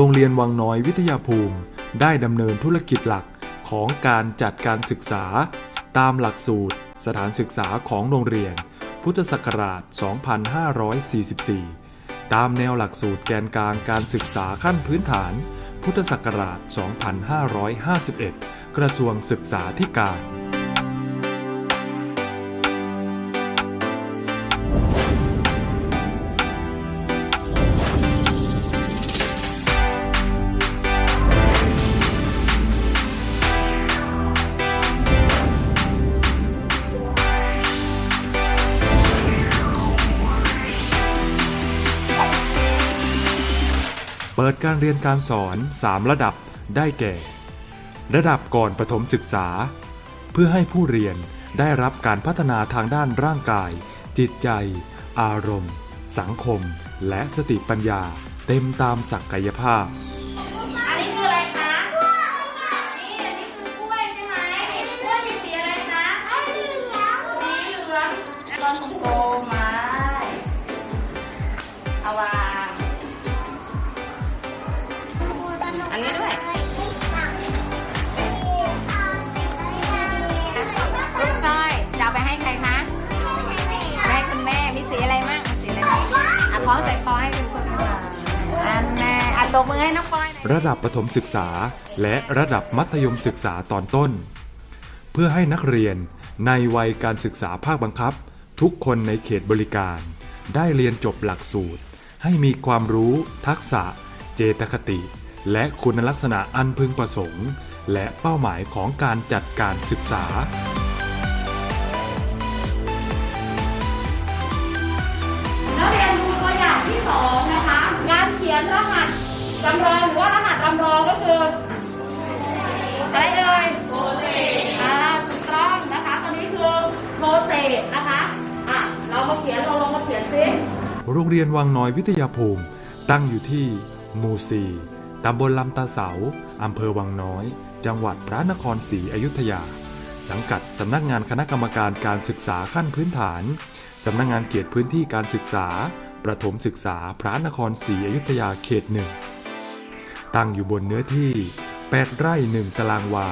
โรงเรียนวังน้อยวิทยาภูมิ ได้ดำเนินธุรกิจหลักของการจัดการศึกษา ตามหลักสูตร สถานศึกษาของโรงเรียน พุทธศักราช 2544 ตามแนวหลักสูตรแกนกลางการศึกษาขั้นพื้นฐาน พุทธศักราช 2551 กระทรวงศึกษาธิการ เรเรียนการสอน 3 ระดับได้แก่ ระดับก่อนประถมศึกษา เพื่อให้ผู้เรียนได้รับการพัฒนาทางด้านร่างกาย จิตใจ อารมณ์ สังคม และสติปัญญาเต็มตามศักยภาพ บมือให้น้องปอยหน่อยระดับประถมศึกษา และระดับมัธยมศึกษาตอนต้น เพื่อให้นักเรียนในวัยการศึกษาภาคบังคับ ทุกคนในเขตบริการ ได้เรียนจบหลักสูตร ให้มีความรู้ ทักษะ เจตคติ และคุณลักษณะอันพึงประสงค์ และเป้าหมายของการจัดการศึกษาแล้วเรียนดูตัวอย่างที่สองนะคะ งานเขียนรหัส จำลองหรือว่ารหัสจำลองก็คืออะไรเอ่ยโมเสสอ่าถูกต้องนะคะตัวนี้คือโมเสสนะคะอะเรามาเขียนเราลองมาเขียนซิโรงเรียนวังน้อยวิทยาภูมิ ตั้งอยู่ที่หมู่สี่ตำบลลำตาเสา อำเภอวังน้อย จังหวัดพระนครศรีอยุธยา สังกัดสำนักงานคณะกรรมการการศึกษาขั้นพื้นฐาน สำนักงานเขตพื้นที่การศึกษา ประถมศึกษาพระนครศรีอยุธยาเขตหนึ่ง ตั้งอยู่บนเนื้อที่ 8 ไร่หนึ่งตารางวา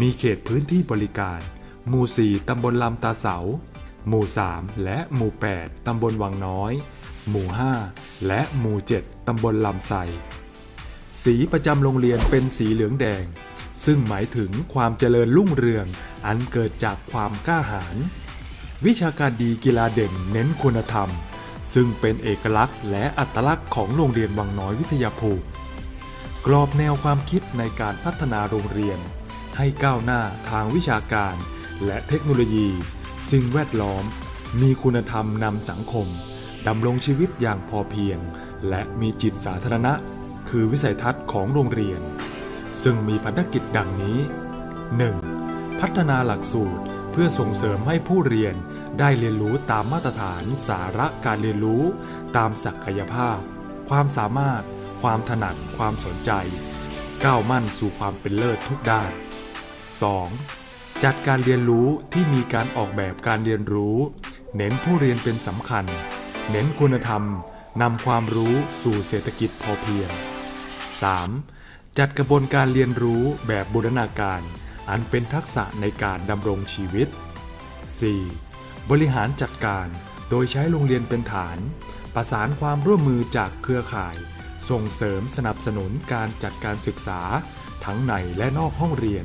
มีเขตพื้นที่บริการ หมู่ 4 ตำบลลำตาเสา หมู่ 3 และหมู่ 8 ตำบลวังน้อย หมู่ 5 และหมู่ 7 ตำบลลำไทรสีประจำโรงเรียนเป็นสีเหลืองแดง ซึ่งหมายถึงความเจริญรุ่งเรือง อันเกิดจากความกล้าหาญวิชาการดีกีฬาเด่นเน้นคุณธรรม ซึ่งเป็นเอกลักษณ์และอัตลักษณ์ของโรงเรียนวังน้อยวิทยาภูมิกรอบแนวความคิดในการพัฒนาโรงเรียน ให้ก้าวหน้าทางวิชาการ และเทคโนโลยี สิ่งแวดล้อม มีคุณธรรมนำสังคมดำรงชีวิตอย่างพอเพียง และมีจิตสาธารณะ คือวิสัยทัศน์ของโรงเรียน ซึ่งมีภารกิจดังนี้ 1. พัฒนาหลักสูตรเพื่อส่งเสริมให้ผู้เรียน ได้เรียนรู้ตามมาตรฐานสาระการเรียนรู้ ตามศักยภาพ ความสามารถ ความถนัด ความสนใจ ก้าวมั่นสู่ความเป็นเลิศทุกด้าน 2. จัดการเรียนรู้ที่มีการออกแบบการเรียนรู้ เน้นผู้เรียนเป็นสำคัญ เน้นคุณธรรมนำความรู้สู่เศรษฐกิจพอเพียง 3. จัดกระบวนการเรียนรู้แบบบูรณาการ อันเป็นทักษะในการดำรงชีวิต 4. บริหารจัดการ โดยใช้โรงเรียนเป็นฐาน ประสานความร่วมมือจากเครือข่าย ส่งเสริมสนับสนุนการจัดการศึกษา ทั้งในและนอกห้องเรียน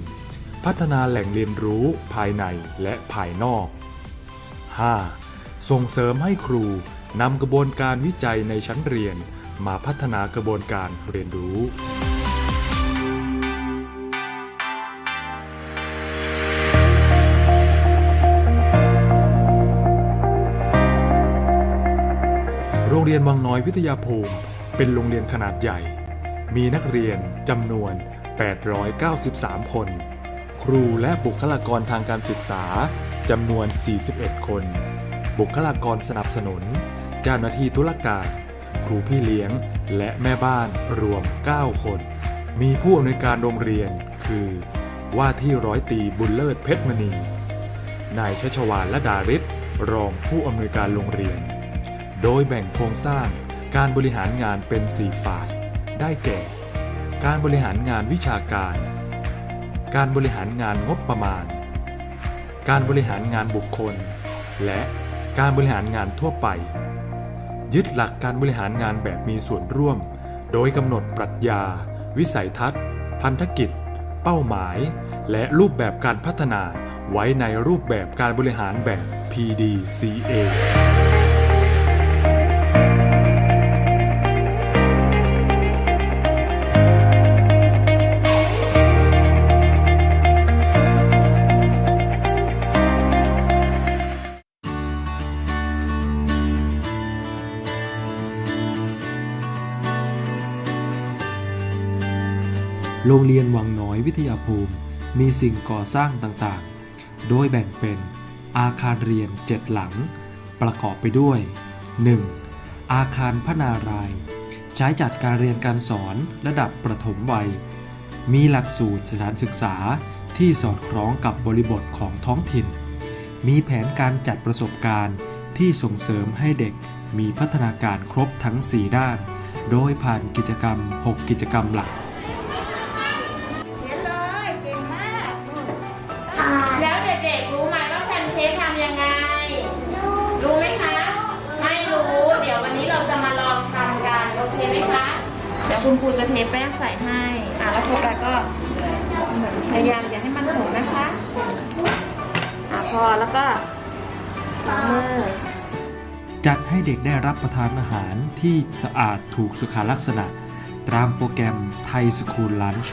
พัฒนาแหล่งเรียนรู้ภายในและภายนอก 5. ส่งเสริมให้ครูนำกระบวนการวิจัยในชั้นเรียน มาพัฒนากระบวนการเรียนรู้ เรียนวังน้อยวิทยาภูมิ เป็นโรงเรียนขนาดใหญ่ มีนักเรียนจำนวน 893 คน ครูและบุคลากรทางการศึกษาจำนวน 41 คน บุคลากรสนับสนุน เจ้าหน้าที่ธุรการครูพี่เลี้ยง และแม่บ้านรวม 9 คน มีผู้อำนวยการโรงเรียนคือ ว่าที่ร้อยตีบุญเลิศเพชรมณี นายชัชวานและดาริศรองผู้อำนวยการโรงเรียน โดยแบ่งโครงสร้างการบริหารงานเป็น 4 ฝ่าย ได้แก่ การบริหารงานวิชาการ การบริหารงานงบประมาณ การบริหารงานบุคคล และการบริหารงานทั่วไป ยึดหลักการบริหารงานแบบมีส่วนร่วม โดยกำหนดปรัชญา วิสัยทัศน์ พันธกิจ เป้าหมาย และรูปแบบการพัฒนาไว้ในรูปแบบการบริหารแบบ PDCA วิทยาภูมิ มีสิ่งก่อสร้างต่างๆ โดยแบ่งเป็นอาคารเรียน 7 หลัง ประกอบไปด้วย 1. อาคารพนาราย ใช้จัดการเรียนการสอนระดับประถมวัย มีหลักสูตรสถานศึกษาที่สอดคล้องกับบริบทของท้องถิ่น มีแผนการจัดประสบการณ์ที่ส่งเสริมให้เด็กมีพัฒนาการครบทั้ง 4 ด้าน โดยผ่านกิจกรรม 6 กิจกรรมหลัก ยวคุณครูจะเทแป้งใส่ให้ อะแล้วโฟกัสก็พยายามอย่าให้มันหกนะคะ อะพอแล้วก็สองมือจัดให้เด็กได้รับประทานอาหารที่สะอาดถูกสุขลักษณะ ตามโปรแกรมไทยสคูลลันช์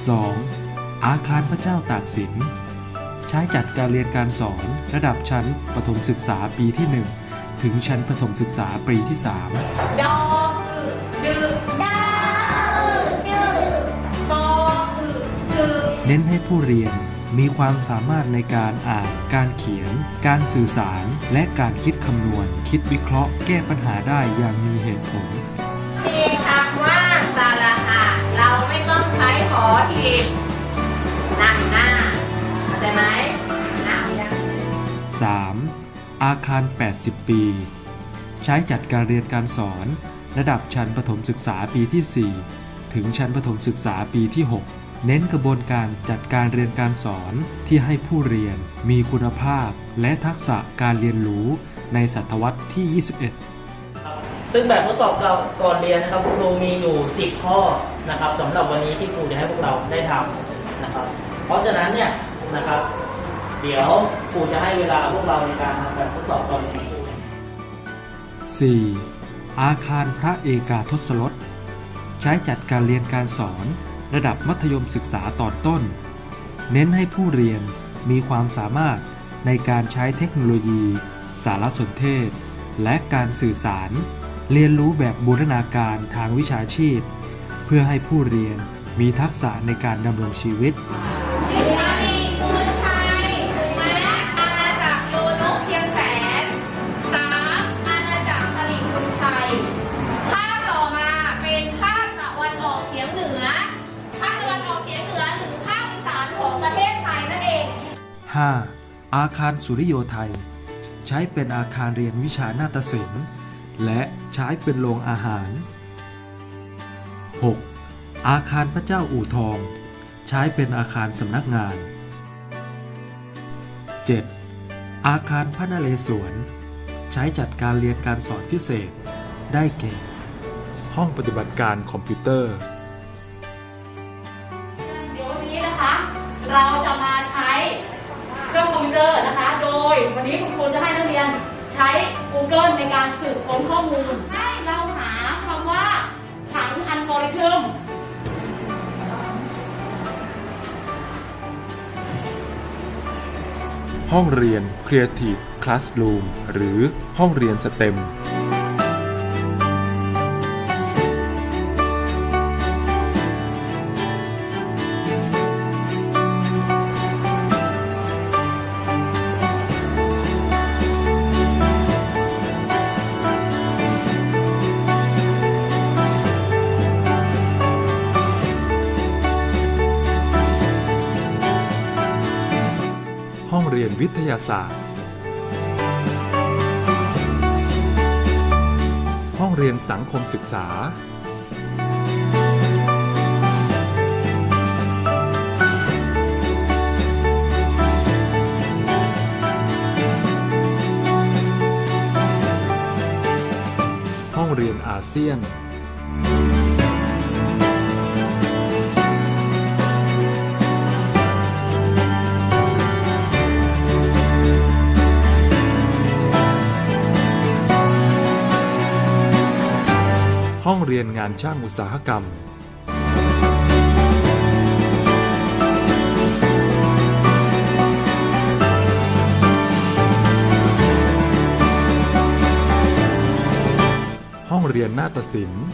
2. อาคารพระเจ้าตากสิน ใช้จัดการเรียนการสอนระดับชั้นประถมศึกษาปีที่ 1 ถึงชั้นประถมศึกษาปีที่ 3 ดอดึกดาอึดึกอดึกเน้นให้ผู้เรียนมีความสามารถในการอ่าน การเขียน การสื่อสาร และการคิดคำนวณ คิดวิเคราะห์ แก้ปัญหาได้อย่างมีเหตุผล ใช้ขอทีนั่งหน้าเข้าใจไหมนั่งยัง 3. อาคาร 80 ปี ใช้จัดการเรียนการสอน ระดับชั้นประถมศึกษาปีที่ 4 ถึงชั้นประถมศึกษาปีที่ 6 เน้นกระบวนการจัดการเรียนการสอนที่ให้ผู้เรียนมีคุณภาพ และทักษะการเรียนรู้ในศตวรรษที่ 21 ซึ่งแบบทดสอบเราก่อนเรียนนะครับครูมีอยู่ 10 ข้อ นะครับสำหรับวันนี้ที่ครูจะให้พวกเราได้ทำนะครับ เพราะฉะนั้นเนี่ยนะครับ เดี๋ยวครูจะให้เวลาพวกเราในการทำแบบทดสอบตอนนี้ 4. อาคารพระเอกาทศรสใช้จัดการเรียนการสอนระดับมัธยมศึกษาตอนต้น เน้นให้ผู้เรียนมีความสามารถในการใช้เทคโนโลยี สารสนเทศ และการสื่อสาร เรียนรู้แบบบูรณาการทางวิชาชีพ พื่อให้ผู้เรียนมีทักษะในการดำรงชีวิตอาลีกุลไทยถูกไหมอาณาจักรโยนกเชียงแสนสามอาณาจักรผลิตกุลไทยภาคต่อมาเป็นภาคตะวันออกเฉียงเหนือภาคตะวันออกเฉียงเหนือหรือภาคอีสานของประเทศไทยนั่นเอง 5. อาคารสุริโยไทย ใช้เป็นอาคารเรียนวิชานาฏศิลป์ และใช้เป็นโรงอาหาร 6. อาคารพระเจ้าอู่ทอง ใช้เป็นอาคารสำนักงาน 7. อาคารพระนเรศวร ใช้จัดการเรียนการสอนพิเศษ ได้แก่ ห้องปฏิบัติการคอมพิวเตอร์ เดี๋ยววันนี้นะคะ เราจะมาใช้เครื่องคอมพิวเตอร์นะคะ โดยวันนี้คุณครูจะให้นักเรียนใช้ Google ในการสืบค้นข้อมูล ห้องเรียน Creative Classroom หรือห้องเรียนสเต็ม วิทยาศาสตร์ ห้องเรียนสังคมศึกษา ห้องเรียนอาเซียน เรียนงานช่างอุตสาหกรรม ห้องเรียนนาฏศิลป์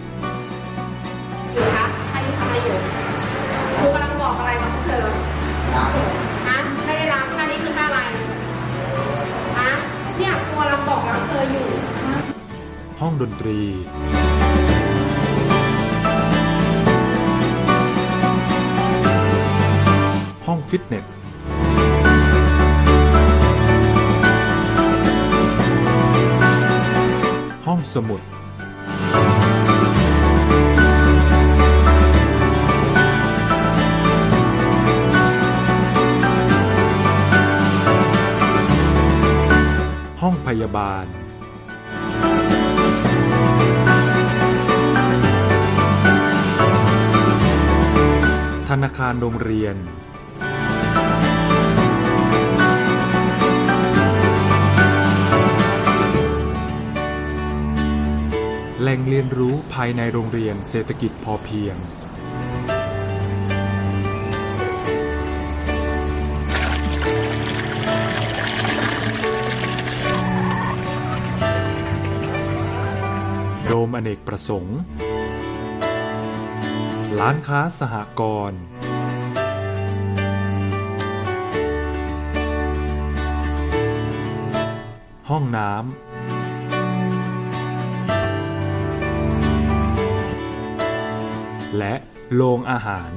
อยู่คะใครทำอะไรอยู่ครูกำลังบอกอะไรกับพวกเธอนะไม่ได้รับท่านี้คือท่าอะไรนะเนี่ยครูกำลังบอกรักเธออยู่ ห้องดนตรี ฟิตเนสห้องสมุด ห้องพยาบาลธนาคารโรงเรียน แหล่งเรียนรู้ภายในโรงเรียนเศรษฐกิจพอเพียง โดมอเนกประสงค์ ร้านค้าสหกรณ์ห้องน้ำ และโรงอาหาร